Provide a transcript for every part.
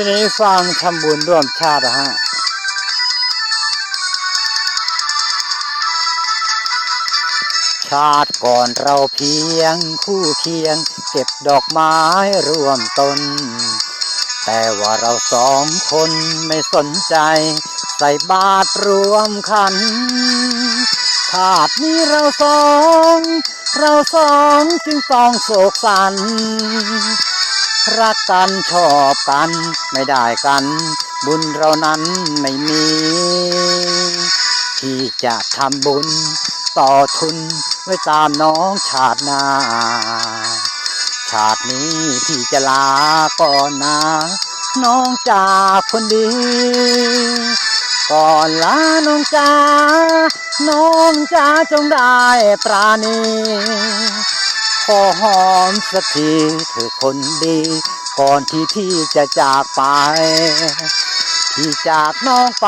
ทีนี้ฟังทำบุญร่วมชาตินะฮะชาติก่อนเราเพียงคู่เคียง เก็บดอกไม้ร่วมตนแต่ว่าเราสองคนไม่สนใจ ใส่บาตรรวมขัน ชาตินี้เราสอง เราสองจึงต้องโศกสัน รักกันชอบกันไม่ได้กัน บุญเรานั้นไม่มี ที่จะทำบุญ ต่อทุนไว้ตามน้องชาติหน้า ชาตินี้พี่จะลาก่อนนะ น้องจากคนดี ก่อนลาน้องจ้าน้องจ้าจงได้ปราณี ขอหอมสักทีเธอคนดี ก่อนที่พี่จะจากไป พี่จากน้องไป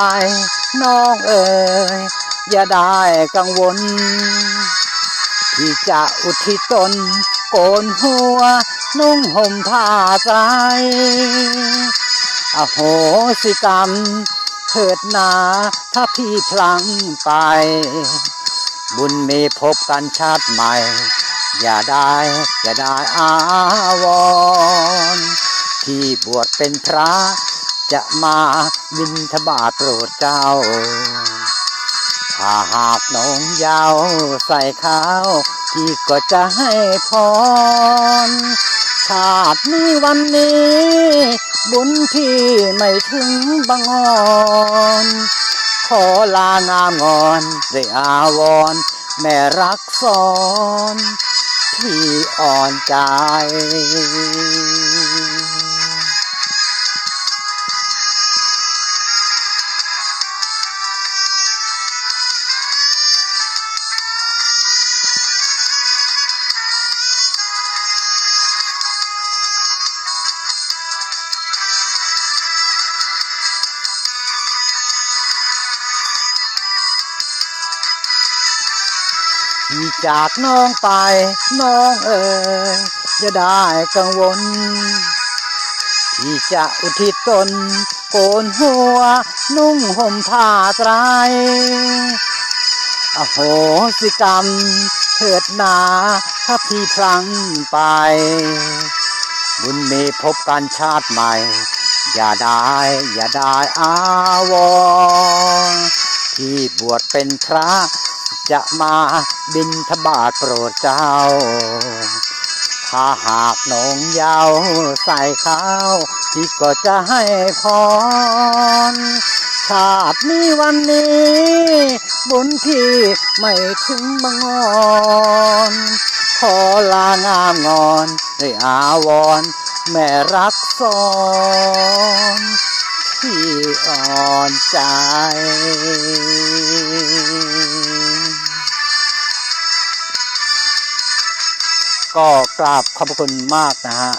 น้องเอ๋ยอย่าได้กังวล พี่จะอุทิศตนโกนหัว นุ่งห่มผ้าไตรอโหสิกรรม เถิดนาถ้าพี่พลังไป บุญมีพบกันชาติใหม่ อย่าได้อย่าได้อาวรณ์ที่บวชเป็นพระจะมาบินทบาทโปรดเจ้า ถ้าหากน้องยาวใส่ข้าวพี่ก็จะให้พร ชาตินี้วันนี้ บุญพี่ไม่ถึงบังอ่อนขอลางามงอนด้วยอาวร แม่รักสอน ที่อ่อนใจ จากน้องไปน้องเอ๋ยอย่าได้กังวล ที่จะอุทิศตน โกนหัว นุ่งห่มผ้าไตรอโหสิกรรมเถิดนาถ้าพี่พลังไป บุญมีพบกันชาติใหม่ อย่าได้อย่าได้อาวรที่บวชเป็นพระจะมา บินทบาทโปรดเจ้า ถ้าหากน้องยาวใส่ข้าวพี่ก็จะให้พร ชาตินี้วันนี้ บุญพี่ไม่ถึงบังอ่อนขอลางามงอนด้อาวร แม่รักสอนที่อ่อนใจ ก็กราบขอบพระคุณมากนะฮะ